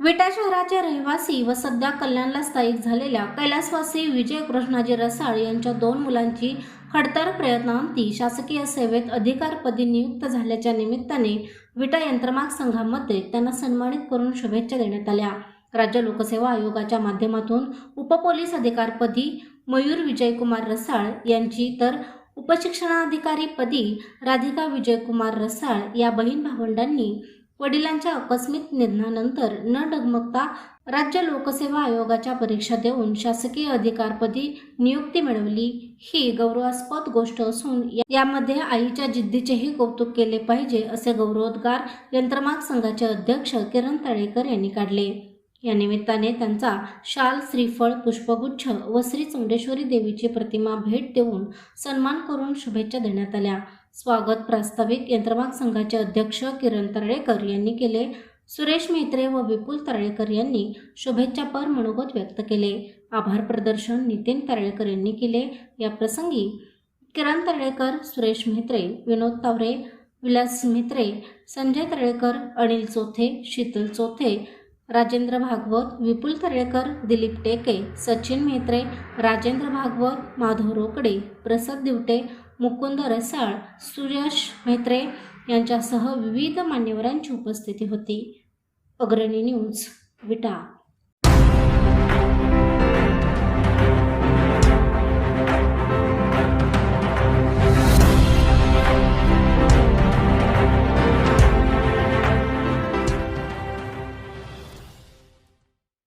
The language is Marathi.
विटा शहराचे रहिवासी व सध्या कल्याणला स्थायिक झालेल्या कैलासवासी विजय कृष्णाजी रसाळ यांच्या दोन मुलांची खडतर प्रयत्नांती शासकीय सेवेत अधिकारपदी नियुक्त झाल्याच्या निमित्ताने विटा यंत्रमाग संघामध्ये त्यांना सन्मानित करून शुभेच्छा देण्यात आल्या. राज्य लोकसेवा आयोगाच्या माध्यमातून उपपोलीस अधिकारपदी मयूर विजयकुमार रसाळ यांची तर उपशिक्षणाधिकारीपदी राधिका विजयकुमार रसाळ या बहीण भावंडांनी वडिलांच्या आकस्मिक निधनानंतर न डगमगता राज्य लोकसेवा आयोगाच्या परीक्षा देऊन शासकीय अधिकारपदी नियुक्ती मिळवली. ही गौरवास्पद गोष्ट असून यामध्ये आईच्या जिद्दीचेही कौतुक केले पाहिजे असे गौरवोद्गार यंत्रमाग संघाचे अध्यक्ष किरण तळेकर यांनी काढले. या निमित्ताने त्यांचा शाल श्रीफळ पुष्पगुच्छ व श्री चौंडेश्वरी देवीची प्रतिमा भेट देऊन सन्मान करून शुभेच्छा देण्यात आल्या. स्वागत प्रास्ताविक यंत्रमाग संघाचे अध्यक्ष किरण तळेकर यांनी केले. सुरेश मेत्रे व विपुल तळेकर यांनी शुभेच्छापर मनोगत व्यक्त केले. आभार प्रदर्शन नितीन तळेकर यांनी केले. या प्रसंगी किरण तळेकर सुरेश मेत्रे विनोद तावरे विलास मेत्रे संजय तळेकर अनिल चोथे शीतल चोथे राजेंद्र भागवत विपुल तळेकर दिलीप टेके सचिन म्हेत्रे राजेंद्र भागवत माधव रोकडे प्रसाद दिवटे मुकुंद रसाळ सुयश म्हेत्रे यांच्यासह विविध मान्यवरांची उपस्थिती होती. अग्रणी न्यूज विटा.